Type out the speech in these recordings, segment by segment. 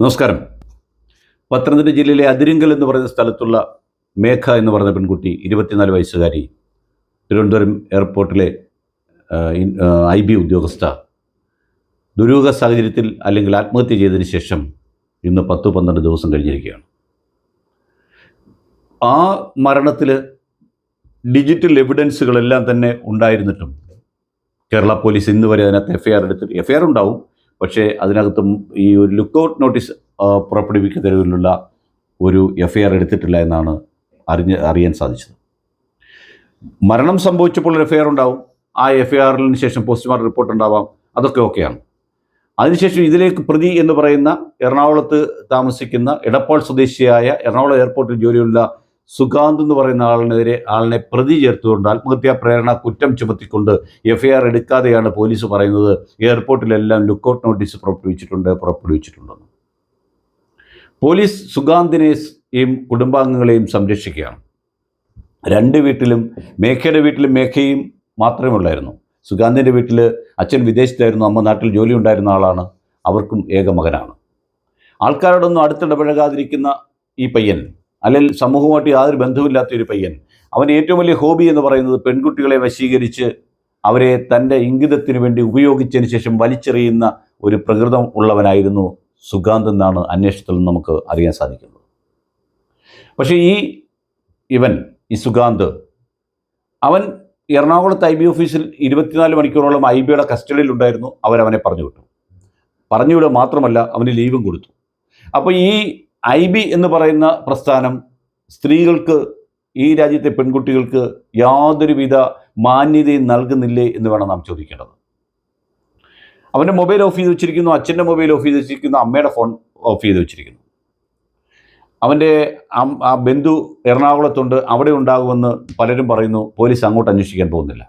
നമസ്കാരം. പത്തനംതിട്ട ജില്ലയിലെ അതിരിങ്കൽ എന്ന് പറയുന്ന സ്ഥലത്തുള്ള മേഘ എന്ന് പറയുന്ന പെൺകുട്ടി ഇരുപത്തിനാല് വയസ്സുകാരി തിരുവനന്തപുരം എയർപോർട്ടിലെ ഐ ബി ഉദ്യോഗസ്ഥ ദുരൂഹ സാഹചര്യത്തിൽ അല്ലെങ്കിൽ ആത്മഹത്യ ചെയ്തതിന് ശേഷം ഇന്ന് പത്ത് പന്ത്രണ്ട് ദിവസം കഴിഞ്ഞിരിക്കുകയാണ്. ആ മരണത്തിൽ ഡിജിറ്റൽ എവിഡൻസുകളെല്ലാം തന്നെ ഉണ്ടായിരുന്നിട്ടും കേരള പോലീസ് ഇന്ന് വരെ അതിനകത്ത് എഫ് ഐ ആർ എടുത്തിട്ട് എഫ് ഐ ആർ ഉണ്ടാവും. പക്ഷേ അതിനകത്തും ഈ ഒരു ലുക്കൗട്ട് നോട്ടീസ് പുറപ്പെടുവിക്കുന്നതിലുള്ള ഒരു എഫ് ഐ ആർ എടുത്തിട്ടില്ല എന്നാണ് അറിഞ്ഞ് അറിയാൻ സാധിച്ചത്. മരണം സംഭവിച്ചപ്പോൾ ഒരു എഫ് ഐ ആർ ഉണ്ടാവും. ആ എഫ് ഐ ആറിന് ശേഷം പോസ്റ്റ്മോർട്ടം റിപ്പോർട്ട് ഉണ്ടാവാം. അതൊക്കെ ഓക്കെയാണ്. അതിനുശേഷം ഇതിലേക്ക് പ്രതി എന്ന് പറയുന്ന എറണാകുളത്ത് താമസിക്കുന്ന എടപ്പാൾ സ്വദേശിയായ എറണാകുളം എയർപോർട്ടിൽ ജോലിയുള്ള സുഗാന്ത് എന്ന് പറയുന്ന ആളിനെതിരെ ആളിനെ പ്രതി ചേർത്തുകൊണ്ട് ആത്മഹത്യാ പ്രേരണ കുറ്റം ചുമത്തിക്കൊണ്ട് എഫ്ഐആർ എടുക്കാതെയാണ് പോലീസ് പറയുന്നത്. എയർപോർട്ടിലെല്ലാം ലുക്കൗട്ട് നോട്ടീസ് പുറപ്പെടുവിച്ചിട്ടുണ്ട് പുറപ്പെടുവിച്ചിട്ടുണ്ടെന്ന്. പോലീസ് സുഗാന്തിനെയും കുടുംബാംഗങ്ങളെയും സംരക്ഷിക്കുകയാണ്. രണ്ട് വീട്ടിലും മേഘയുടെ വീട്ടിലും മേഘയും മാത്രമേ ഉള്ളായിരുന്നു. സുഗാന്തിന്റെ വീട്ടിൽ അച്ഛൻ വിദേശത്തായിരുന്നു അമ്മ നാട്ടിൽ ജോലി ഉണ്ടായിരുന്ന ആളാണ് അവർക്കും ഏക മകനാണ്. ആൾക്കാരോടൊന്നും അടുത്തിടപഴകാതിരിക്കുന്ന ഈ പയ്യൻ അല്ലെങ്കിൽ സമൂഹമായിട്ട് യാതൊരു ബന്ധവുമില്ലാത്ത ഒരു പയ്യൻ. അവൻ ഏറ്റവും വലിയ ഹോബി എന്ന് പറയുന്നത് പെൺകുട്ടികളെ വശീകരിച്ച് അവരെ തന്റെ ഇംഗിതത്തിന് വേണ്ടി ഉപയോഗിച്ചതിന് ശേഷം വലിച്ചെറിയുന്ന ഒരു പ്രകൃതം ഉള്ളവനായിരുന്നു സുഗാന്ത് എന്നാണ് അന്വേഷണത്തിൽ നമുക്ക് അറിയാൻ സാധിക്കുന്നത്. പക്ഷേ ഈ ഇവൻ ഈ സുഗാന്ത് അവൻ എറണാകുളത്ത് ഐ ബി ഓഫീസിൽ ഇരുപത്തിനാല് മണിക്കൂറോളം ഐ ബിയുടെ കസ്റ്റഡിയിലുണ്ടായിരുന്നു അവരവനെ പറഞ്ഞു വിട്ടു. പറഞ്ഞു വിടുക മാത്രമല്ല അവന് ലീവും കൊടുത്തു. അപ്പോൾ ഈ ഐ ബി എന്ന് പറയുന്ന പ്രസ്ഥാനം സ്ത്രീകൾക്ക് ഈ രാജ്യത്തെ പെൺകുട്ടികൾക്ക് യാതൊരുവിധ മാന്യതയും നൽകുന്നില്ലേ എന്ന് വേണം നാം ചോദിക്കേണ്ടത്. അവന്റെ മൊബൈൽ ഓഫ് ചെയ്ത് വെച്ചിരിക്കുന്നു അച്ഛന്റെ മൊബൈൽ ഓഫ് ചെയ്ത് വെച്ചിരിക്കുന്നു അമ്മയുടെ ഫോൺ ഓഫ് ചെയ്ത് വെച്ചിരിക്കുന്നു. അവന്റെ ആ ബന്ധു എറണാകുളത്തുണ്ട് അവിടെ ഉണ്ടാകുമെന്ന് പലരും പറയുന്നു പോലീസ് അങ്ങോട്ട് അന്വേഷിക്കാൻ പോകുന്നില്ല.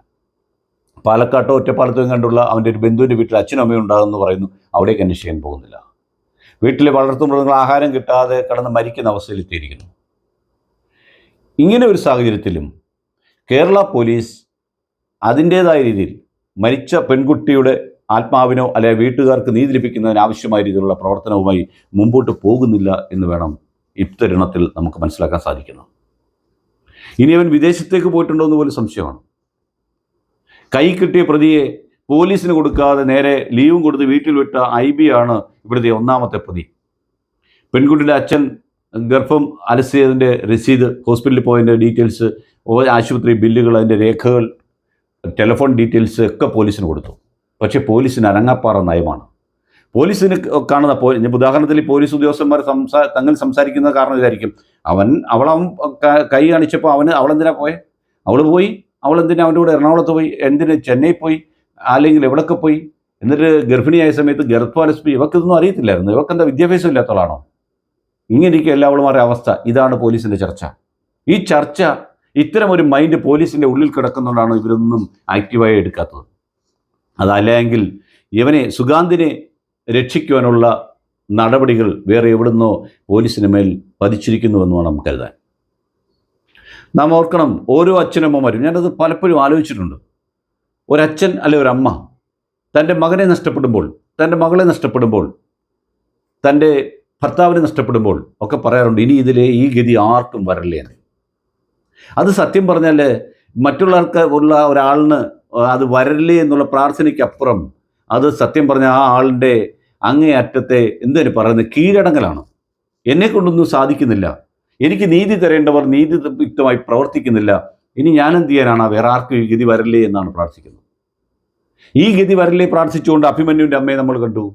പാലക്കാട്ടോ ഒറ്റപ്പാലത്തോ കണ്ടുള്ള അവന്റെ ഒരു ബന്ധുവിന്റെ വീട്ടിൽ അച്ഛനും അമ്മയും ഉണ്ടാകുമെന്ന് പറയുന്നു അവിടേക്ക് അന്വേഷിക്കാൻ പോകുന്നില്ല. വീട്ടിലെ വളർത്തുമൃഗങ്ങൾ ആഹാരം കിട്ടാതെ കടന്ന് മരിക്കുന്ന അവസ്ഥയിലെത്തിയിരിക്കുന്നു ഇങ്ങനെ ഒരു സാഹചര്യത്തിലും കേരള പോലീസ് അതിന്റേതായ രീതിയിൽ മരിച്ച പെൺകുട്ടിയുടെ ആത്മാവിനോ അല്ലെ വീട്ടുകാർക്ക് നീതി ലഭിക്കുന്നതിന് ആവശ്യമായ രീതിയിലുള്ള പ്രവർത്തനവുമായി മുമ്പോട്ട് പോകുന്നില്ല എന്ന് വേണം ഇത്തരുണത്തിൽ നമുക്ക് മനസ്സിലാക്കാൻ സാധിക്കുന്നു. ഇനി അവൻ വിദേശത്തേക്ക് പോയിട്ടുണ്ടോ എന്ന് പോലും സംശയമാണ്. കൈ കിട്ടിയ പ്രതിയെ പോലീസിന് കൊടുക്കാതെ നേരെ ലീവും കൊടുത്ത് വീട്ടിൽ വിട്ട ഐ ബി ആണ് ഇവിടുത്തെ ഒന്നാമത്തെ പ്രതി. പെൺകുട്ടിയുടെ അച്ഛൻ ഗർഭം അലസിയതിന്റെ രസീത് ഹോസ്പിറ്റലിൽ പോയതിന്റെ ഡീറ്റെയിൽസ് ആശുപത്രി ബില്ലുകൾ അതിന്റെ രേഖകൾ ടെലിഫോൺ ഡീറ്റെയിൽസ് ഒക്കെ പോലീസിന് കൊടുത്തു. പക്ഷേ പോലീസിന് അനങ്ങാപ്പാറ നയമാണ്. പോലീസിന് കാണുന്ന പോ ഉദാഹരണത്തിൽ പോലീസ് ഉദ്യോഗസ്ഥന്മാർ സംസാ തങ്ങൾ സംസാരിക്കുന്ന കാരണം ഇതായിരിക്കും. അവൻ അവളവൻ കൈ കാണിച്ചപ്പോൾ അവന് അവളെന്തിനാ പോയെ? അവൾ പോയി? അവളെന്തിനാ അവന്റെ കൂടെ എറണാകുളത്ത് പോയി? എന്തിന്? ചെന്നൈ പോയി? അല്ലെങ്കിൽ എവിടൊക്കെ പോയി? എന്നിട്ട് ഗർഭിണിയായ സമയത്ത് ഗർഭപാലസ്പി ഇവക്കിതൊന്നും അറിയത്തില്ലായിരുന്നു. ഇവക്കെന്താ വിദ്യാഭ്യാസം ഇല്ലാത്തവളാണോ? ഇങ്ങനെയൊക്കെ എല്ലാവളുമാരുടെ അവസ്ഥ. ഇതാണ് പോലീസിന്റെ ചർച്ച. ഈ ചർച്ച ഇത്തരം ഒരു മൈൻഡ് പോലീസിന്റെ ഉള്ളിൽ കിടക്കുന്നതുകൊണ്ടാണ് ഇവരൊന്നും ആക്റ്റീവായി എടുക്കാത്തത്. അതല്ലെങ്കിൽ ഇവനെ സുഗാന്തിനെ രക്ഷിക്കുവാനുള്ള നടപടികൾ വേറെ എവിടുന്നോ പോലീസിന് മേൽ പതിച്ചിരിക്കുന്നുവെന്ന് വേണം കരുതാൻ. നാം ഓർക്കണം ഓരോ അച്ഛനമ്മമാരും ഞാനത് പലപ്പോഴും ആലോചിച്ചിട്ടുണ്ട്. ഒരച്ഛൻ അല്ലെ ഒരമ്മ തന്റെ മകനെ നഷ്ടപ്പെടുമ്പോൾ തന്റെ മകളെ നഷ്ടപ്പെടുമ്പോൾ തന്റെ ഭർത്താവിനെ നഷ്ടപ്പെടുമ്പോൾ ഒക്കെ പറയാറുണ്ട് ഇനി ഇതിലെ ഈ ഗതി ആർക്കും വരല്ലേ? അത് സത്യം പറഞ്ഞാൽ മറ്റുള്ളവർക്ക് ഉള്ള ഒരാളിന് അത് വരല്ലേ എന്നുള്ള പ്രാർത്ഥനയ്ക്കപ്പുറം അത് സത്യം പറഞ്ഞാൽ ആ ആളിന്റെ അങ്ങേ അറ്റത്തെ എന്തിനു പറയുന്നത് കീഴടങ്ങലാണ്. എന്നെ കൊണ്ടൊന്നും സാധിക്കുന്നില്ല. എനിക്ക് നീതി തരേണ്ടവർ നീതിയുക്തമായി പ്രവർത്തിക്കുന്നില്ല. ഇനി ഞാൻ എന്ത് ചെയ്യാനാണ്? വേറെ ആർക്കും ഈ ഗതി വരല്ലേ എന്നാണ് പ്രാർത്ഥിക്കുന്നത്. ഈ ഗതി വരല്ലേ പ്രാർത്ഥിച്ചുകൊണ്ട് അഭിമന്യുവിന്റെ അമ്മയെ നമ്മൾ കണ്ടു.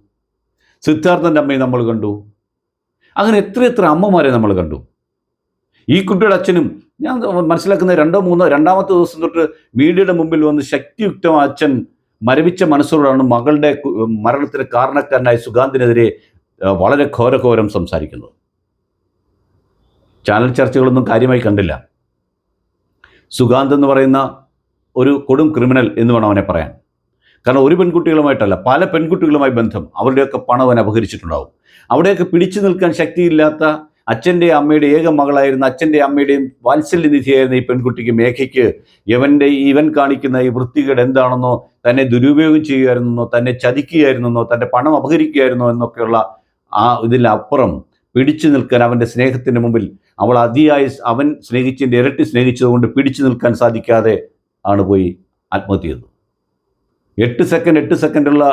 സിദ്ധാർത്ഥന്റെ അമ്മയെ നമ്മൾ കണ്ടു. അങ്ങനെ എത്ര എത്ര അമ്മമാരെ നമ്മൾ കണ്ടു. ഈ കുട്ടിയുടെ അച്ഛനും ഞാൻ മനസ്സിലാക്കുന്ന രണ്ടോ മൂന്നോ രണ്ടാമത്തെ ദിവസം തൊട്ട് മീഡിയയുടെ മുമ്പിൽ വന്ന് ശക്തിയുക്തമായ അച്ഛൻ മരവിച്ച മനസ്സോടാണ് മകളുടെ മരണത്തിന് കാരണക്കാരനായ സുഗാന്തിനെതിരെ വളരെ ഘോരഘോരം സംസാരിക്കുന്നത്. ചാനൽ ചർച്ചകളൊന്നും കാര്യമായി കണ്ടില്ല. സുഗാന്ത് എന്ന് പറയുന്ന ഒരു കൊടും ക്രിമിനൽ എന്ന് വേണം അവനെ പറയാൻ. കാരണം ഒരു പെൺകുട്ടികളുമായിട്ടല്ല പല പെൺകുട്ടികളുമായി ബന്ധം അവരുടെയൊക്കെ പണം അവൻ അപഹരിച്ചിട്ടുണ്ടാവും. അവിടെയൊക്കെ പിടിച്ചു നിൽക്കാൻ ശക്തിയില്ലാത്ത അച്ഛന്റെ അമ്മയുടെ ഏക മകളായിരുന്ന അച്ഛന്റെ അമ്മയുടെയും വാത്സല്യനിധിയായിരുന്ന ഈ പെൺകുട്ടിക്ക് മേഘയ്ക്ക് ഇവന്റെ ഇവൻ കാണിക്കുന്ന ഈ വൃത്തികേട് എന്താണെന്നോ തന്നെ ദുരുപയോഗം ചെയ്യുമായിരുന്നെന്നോ തന്നെ ചതിക്കുകയായിരുന്നെന്നോ തന്റെ പണം അപഹരിക്കുകയായിരുന്നോ എന്നൊക്കെയുള്ള ആ ഇതിലപ്പുറം പിടിച്ചു നിൽക്കാൻ അവന്റെ സ്നേഹത്തിന് മുമ്പിൽ അവൾ അതിയായി അവൻ സ്നേഹിച്ചതിന്റെ ഇരട്ടി സ്നേഹിച്ചതുകൊണ്ട് പിടിച്ചു നിൽക്കാൻ സാധിക്കാതെ ആണ് പോയി ആത്മഹത്യ ചെയ്തത്. എട്ട് സെക്കൻഡ് എട്ട് സെക്കൻഡുള്ള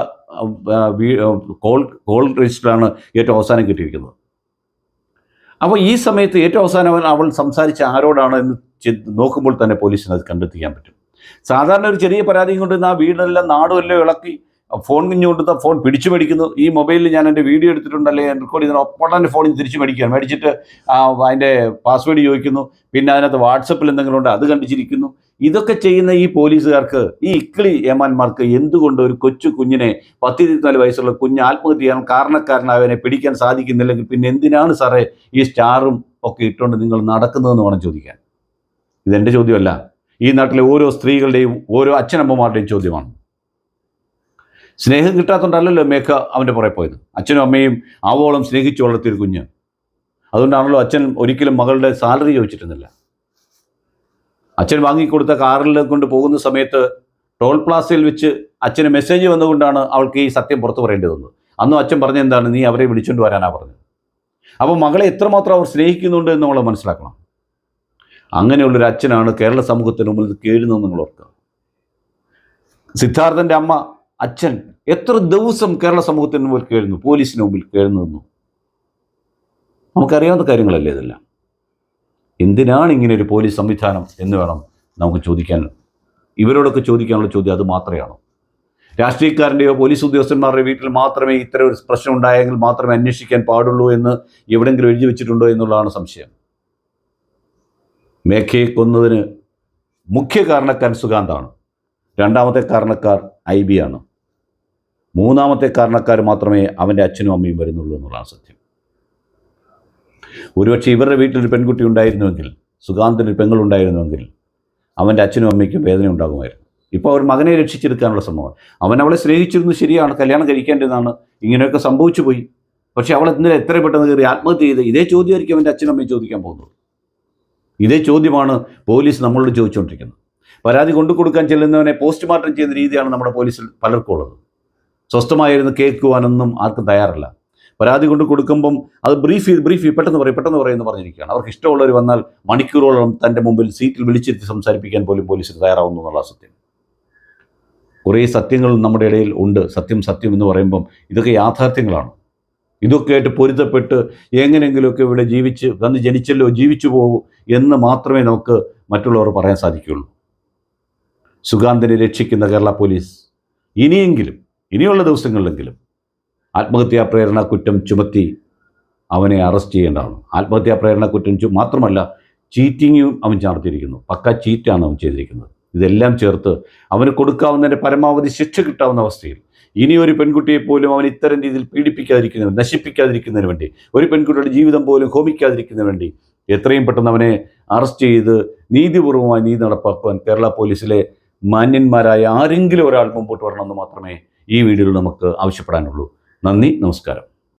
കോൾ കോൾ രജിസ്റ്ററാണ് ഏറ്റവും അവസാനം കിട്ടിയിരിക്കുന്നത്. അപ്പോൾ ഈ സമയത്ത് ഏറ്റവും അവസാനം അവൾ സംസാരിച്ച ആരോടാണ് എന്ന് നോക്കുമ്പോൾ തന്നെ പോലീസിന് അത് കണ്ടെത്തിക്കാൻ പറ്റും. സാധാരണ ഒരു ചെറിയ പരാതിയും കൊണ്ട് ആ വീടെല്ലാം നാടുമെല്ലാം ഇളക്കി ഫോൺ കുഞ്ഞു കൊടുത്ത ഫോൺ പിടിച്ചു മേടിക്കുന്നു. ഈ മൊബൈലിൽ ഞാൻ എന്റെ വീഡിയോ എടുത്തിട്ടുണ്ട് അല്ലെങ്കിൽ റെക്കോർഡ് ഒപ്പം തന്നെ ഫോണിൽ തിരിച്ചു മേടിക്കുകയാണ്. മേടിച്ചിട്ട് അതിന്റെ പാസ്വേഡ് ചോദിക്കുന്നു. പിന്നെ അതിനകത്ത് വാട്സപ്പിൽ എന്തെങ്കിലും ഉണ്ട്? അത് കണ്ടിച്ചിരിക്കുന്നു. ഇതൊക്കെ ചെയ്യുന്ന ഈ പോലീസുകാർക്ക് ഈ ഇക്കിളി ഏമാന്മാർക്ക് എന്തുകൊണ്ട് ഒരു കൊച്ചു കുഞ്ഞിനെ പത്ത് ഇരുപത്തിനാല് വയസ്സുള്ള കുഞ്ഞ് ആത്മഹത്യ ചെയ്യാൻ കാരണക്കാരനായവനെ പിടിക്കാൻ സാധിക്കുന്നില്ലെങ്കിൽ പിന്നെ എന്തിനാണ് സാറേ ഈ സ്റ്റാറും ഒക്കെ ഇട്ടുകൊണ്ട് നിങ്ങൾ നടക്കുന്നതെന്ന് വേണം ചോദിക്കാൻ? ഇതെന്റെ ചോദ്യമല്ല. ഈ നാട്ടിലെ ഓരോ സ്ത്രീകളുടെയും ഓരോ അച്ഛനമ്മമാരുടെയും ചോദ്യമാണ്. സ്നേഹം കിട്ടാത്തതുകൊണ്ടല്ലല്ലോ മേഘ അവന്റെ പുറകെ പോയത്. അച്ഛനും അമ്മയും ആവോളം സ്നേഹിച്ചു വളർത്തിയൊരു കുഞ്ഞ്. അതുകൊണ്ടാണല്ലോ അച്ഛൻ ഒരിക്കലും മകളുടെ സാലറി ചോദിച്ചിരുന്നില്ല. അച്ഛൻ വാങ്ങിക്കൊടുത്ത കാറിൽ കൊണ്ട് പോകുന്ന സമയത്ത് ടോൾ പ്ലാസയിൽ വെച്ച് അച്ഛന് മെസ്സേജ് വന്നുകൊണ്ടാണ് അവൾക്ക് ഈ സത്യം പുറത്തു പറയേണ്ടി വന്നത് അന്നും അച്ഛൻ പറഞ്ഞ എന്താണ്? നീ അവരെ വിളിച്ചുകൊണ്ട് വരാനാണ് പറഞ്ഞത്. അപ്പോൾ മകളെ എത്രമാത്രം അവർ സ്നേഹിക്കുന്നുണ്ട് എന്ന് നമ്മൾ മനസ്സിലാക്കണം. അങ്ങനെയുള്ളൊരു അച്ഛനാണ് കേരള സമൂഹത്തിന് മുമ്പിൽ കേഴുന്നത് നിങ്ങൾ ഓർക്കുക. സിദ്ധാർത്ഥന്റെ അമ്മ അച്ഛൻ എത്ര ദിവസം കേരള സമൂഹത്തിന് മുമ്പിൽ കേൾന്നു പോലീസിന് മുമ്പിൽ കേൾന്നു നിന്നു നമുക്കറിയാവുന്ന കാര്യങ്ങളല്ലേ ഇതെല്ലാം? എന്തിനാണ് ഇങ്ങനെ ഒരു പോലീസ് സംവിധാനം എന്ന് വേണം നമുക്ക് ചോദിക്കാൻ ഇവരോടൊക്കെ ചോദിക്കാനുള്ള ചോദ്യം അത് മാത്രമാണ് രാഷ്ട്രീയക്കാരന്റെയോ പോലീസ് ഉദ്യോഗസ്ഥന്മാരുടെ വീട്ടിൽ മാത്രമേ ഇത്തരം ഒരു പ്രശ്നം ഉണ്ടായെങ്കിൽ മാത്രമേ അന്വേഷിക്കാൻ പാടുള്ളൂ എന്ന് എവിടെയെങ്കിലും എഴുതി വെച്ചിട്ടുണ്ടോ എന്നുള്ളതാണ് സംശയം. മേഘയെ കൊന്നതിന് മുഖ്യ കാരണക്കാരൻ സുഗാന്താണ്. രണ്ടാമത്തെ കാരണക്കാർ ഐ ബി ആണ്. മൂന്നാമത്തെ കാരണക്കാർ മാത്രമേ അവന്റെ അച്ഛനും അമ്മയും വരുന്നുള്ളൂ എന്നുള്ളതാണ് സത്യം. ഒരുപക്ഷെ ഇവരുടെ വീട്ടിലൊരു പെൺകുട്ടി ഉണ്ടായിരുന്നുവെങ്കിൽ സുഗാന്തിന് പെങ്ങളുണ്ടായിരുന്നുവെങ്കിൽ അവന്റെ അച്ഛനും അമ്മയ്ക്കും വേദന ഉണ്ടാകുമായിരുന്നു. ഇപ്പോൾ അവർ മകനെ രക്ഷിച്ചെടുക്കാനുള്ള ശ്രമമാണ്. അവൻ അവളെ സ്നേഹിച്ചിരുന്നു ശരിയാണ് കല്യാണം കഴിക്കേണ്ടതാണ് ഇങ്ങനെയൊക്കെ സംഭവിച്ചു പോയി. പക്ഷേ അവൾ ഇന്നലെ എത്ര പെട്ടെന്ന് കയറി ആത്മഹത്യ ചെയ്ത് ഇതേ ചോദ്യമായിരിക്കും അവന്റെ അച്ഛനും അമ്മയും ചോദിക്കാൻ പോകുന്നത്. ഇതേ ചോദ്യമാണ് പോലീസ് നമ്മളോട് ചോദിച്ചുകൊണ്ടിരിക്കുന്നത്. പരാതി കൊണ്ടു കൊടുക്കാൻ ചെല്ലുന്നവനെ പോസ്റ്റ്മോർട്ടം ചെയ്യുന്ന രീതിയാണ് നമ്മുടെ പോലീസിൽ പലർക്കും ഉള്ളത്. സ്വസ്ഥമായിരുന്നു കേൾക്കുവാനൊന്നും ആർക്കും തയ്യാറല്ല. പരാതി കൊണ്ട് കൊടുക്കുമ്പം അത് ബ്രീഫ് ചെയ്ത് ബ്രീഫ് ചെയ്ത് പെട്ടെന്ന് പറയും പെട്ടെന്ന് പറയുമെന്ന് പറഞ്ഞിരിക്കുകയാണ്. അവർക്ക് ഇഷ്ടമുള്ളവർ വന്നാൽ മണിക്കൂറോളം തന്റെ മുമ്പിൽ സീറ്റിൽ വിളിച്ചിരുത്തി സംസാരിപ്പിക്കാൻ പോലും പോലീസിന് തയ്യാറാവുന്നു എന്നുള്ള സത്യം കുറേ സത്യങ്ങൾ നമ്മുടെ ഇടയിൽ ഉണ്ട്. സത്യം സത്യം എന്ന് പറയുമ്പം ഇതൊക്കെ യാഥാർത്ഥ്യങ്ങളാണ്. ഇതൊക്കെ ആയിട്ട് പൊരുത്തപ്പെട്ട് എങ്ങനെയെങ്കിലുമൊക്കെ ഇവിടെ ജീവിച്ച് വന്ന് ജനിച്ചല്ലോ ജീവിച്ചു പോകൂ എന്ന് മാത്രമേ നമുക്ക് മറ്റുള്ളവർ പറയാൻ സാധിക്കുകയുള്ളൂ. സുഗാന്തിനെ രക്ഷിക്കുന്ന കേരള പോലീസ് ഇനിയെങ്കിലും ഇനിയുള്ള ദിവസങ്ങളിലെങ്കിലും ആത്മഹത്യാ പ്രേരണ കുറ്റം ചുമത്തി അവനെ അറസ്റ്റ് ചെയ്യേണ്ടതാണ്. ആത്മഹത്യാ പ്രേരണ കുറ്റം മാത്രമല്ല ചീറ്റിങ്ങും അവൻ ചാർത്തിയിരിക്കുന്നു പക്ക ചീറ്റാണ് അവൻ ചെയ്തിരിക്കുന്നത്. ഇതെല്ലാം ചേർത്ത് അവന് കൊടുക്കാവുന്നതിന്റെ പരമാവധി ശിക്ഷ കിട്ടാവുന്ന അവസ്ഥയിൽ ഇനി ഒരു പെൺകുട്ടിയെ പോലും അവൻ ഇത്തരം രീതിയിൽ പീഡിപ്പിക്കാതിരിക്കുന്നതിന് നശിപ്പിക്കാതിരിക്കുന്നതിന് വേണ്ടി ഒരു പെൺകുട്ടിയുടെ ജീവിതം പോലും ഹോമിക്കാതിരിക്കുന്നതിന് വേണ്ടി എത്രയും പെട്ടെന്ന് അവനെ അറസ്റ്റ് ചെയ്ത് നീതിപൂർവമായി നീതി നടപ്പാക്കുവാൻ കേരള പോലീസിലെ മാന്യന്മാരായ ആരെങ്കിലും ഒരാൾ മുമ്പോട്ട് വരണമെന്ന് മാത്രമേ ഈ വീഡിയോയിൽ നമുക്ക് ആവശ്യപ്പെടാനുള്ളൂ. നന്ദി നമസ്കാരം.